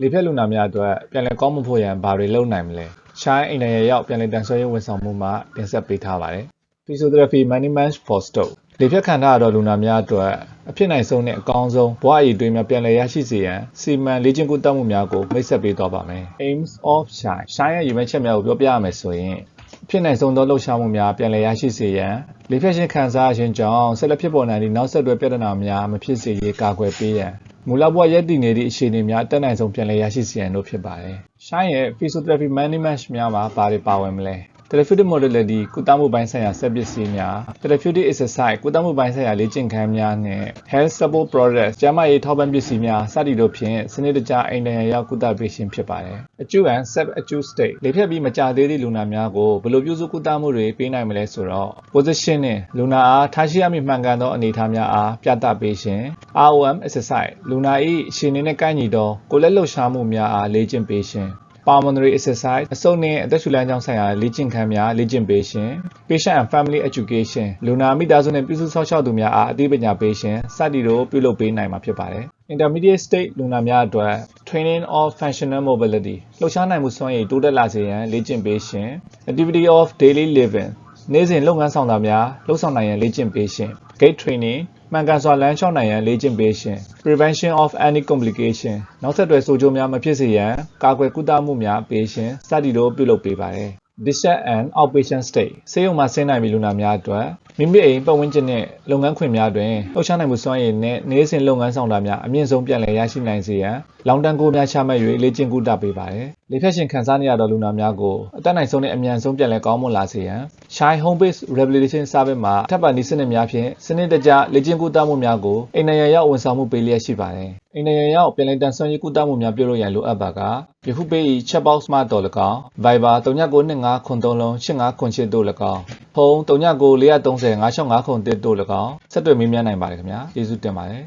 လေဖြတ်လူနာများအတွက်ပြန်လည်ကောင်းမွန်ဖို့ရန်ဘာတွေလုပ်နိုင်မလဲရှိုင်းအိမ်နယ်ရရောက်ပြန်လည်တန်ဆွဲရေးဝန်ဆောင်မှုမှတင်ဆက်ပေးထားပါတယ် physiotherapy management for stroke လေဖြတ်ခံထားရတော့လူနာများအတွက်အဖြစ်နိုင်ဆုံးနဲ့အကောင်းဆုံးဘဝရည်တွေးများပြန်လည်ရရှိစေရန်စီမံလေ့ကျင့်ကူးတတ်မှုများကိုမိတ်ဆက်ပေးသွားပါမယ် aims of shine shine ရဲ့ရည်မှန်းချက်များကိုပြောပြရမယ်ဆိုရင်ဖြစ်နိုင်ဆုံးသောလှုပ်ရှားမှုများပြန်လည်ရရှိစေရန်လေဖြတ်ရှင်ခံစားခြင်းကြောင့်ဆက်လက်ဖြစ်ပေါ်နိုင်သည့်နောက်ဆက်တွဲပြဿနာများမဖြစ်စေရေးကာကွယ်ပေးရန် မူလဘဝရည်တည်နေသည့်အခြေအနေများတက်နိုင်ဆုံးပြန်လည်ရရှိစေရန်တို့ဖြစ်ပါတယ်။ shine ရဲ့ physiotherapy management များမှာဘာတွေပါဝင်မလဲ therapeutic modality ကုသမှုပိုင်းဆိုင်ရာဆက်ပစ္စည်းများ therapeutic exercise ကုသမှုပိုင်းဆိုင်ရာလေ့ကျင့်ခန်းများနဲ့ health support products ကျန်းမာရေးထောက်ပံ့ပစ္စည်းများစသည်တို့ဖြင့်စနစ်တကျအိမ်တရရောက်ကုသပေးခြင်းဖြစ်ပါတယ်အကျူအန် sub acute state လေဖြတ်ပြီးမကြသေးသည့်လူနာများကိုဘယ်လိုပြုစုကုသမှုတွေပေးနိုင်မလဲဆိုတော့ positioning လူနာအားထားရှိရမည့်မှန်ကန်သောအနေအထားများအားပြသပေးခြင်း ROM exercise လူနာ၏အခြေအနေနဲ့ကိုက်ညီသောကိုယ်လက်လှုပ်ရှားမှုများအားလေ့ကျင့်ပေးခြင်း pulmonary exercise အဆုတ်နှင့်အသက်ရှူလမ်းကြောင်းဆိုင်ရာလေ့ကျင့်ခန်းများလေ့ကျင့်ပေးခြင်း patient and family education လူနာမိသားစုနှင့်ပြုစုဆောက်ရှောက်သူများအားအသိပညာပေးခြင်းစသည်တို့ပြုလုပ်ပေးနိုင်မှာဖြစ်ပါတယ် intermediate state လူနာများအတွက် training of functional mobility လှုပ်ရှားနိုင်မှုစွမ်းရည်တိုးတက်လာစေရန်လေ့ကျင့်ပေးခြင်း activity of daily living နေ့စဉ်လုပ်ငန်းဆောင်တာများလှုပ်ဆောင်နိုင်ရန်လေ့ကျင့်ပေးခြင်း gait training မှန်ကန်စွာလမ်းလျှောက်နိုင်ရန်လေ့ကျင့်ပေးခြင်း prevention of any complication နောက်ဆက်တွဲဆိုးကျိုးများမဖြစ်စေရန်ကာကွယ်ကုသမှုများပေးခြင်းစသည်တို့ပြုလုပ်ပေးပါတယ် discharge and outpatient state ဆေးရုံမှာဆင်းနိုင်ပြီးလူနာများအတွက်မိမိအိမ်ပတ်ဝန်းကျင်နဲ့လုပ်ငန်းခွင်များတွင်လှုပ်ရှားနိုင်မှုစွမ်းရည်နဲ့နေ့စဉ်လုပ်ငန်းဆောင်တာများအမြင့်ဆုံးပြန်လည်ရရှိနိုင်စေရန်လောင်တန်းကိုများချမှတ်၍လေ့ကျင့်ကုသပေးပါတယ်။ လေဖြတ်ရှင်ခံစားနေရသောလူနာများကိုအသက်နိုင်ဆုံးနဲ့အမြန်ဆုံးပြန်လည်ကောင်းမွန်လာစေရန် Shine Home Based Rehabilitation Service မှာထပ်ပံနည်းစနစ်များဖြင့်စနစ်တကျလေ့ကျင့်ကုသမှုများကိုအိမ်နယ်ရရောက်ဝန်ဆောင်မှုပေးလျက်ရှိပါတယ်။အိမ်နယ်ရရောက်ပြန်လည်တန်ဆွမ်းရေးကုသမှုများပြုလုပ်ရန်လိုအပ်ပါကယခုပေး၏ Chatbox မှတော်၎င်း Viber 3995938588တို့၎င်းဖုန်း3994305651တို့၎င်းဆက်သွယ်မေးမြန်းနိုင်ပါတယ်ခင်ဗျာကျေးဇူးတင်ပါတယ်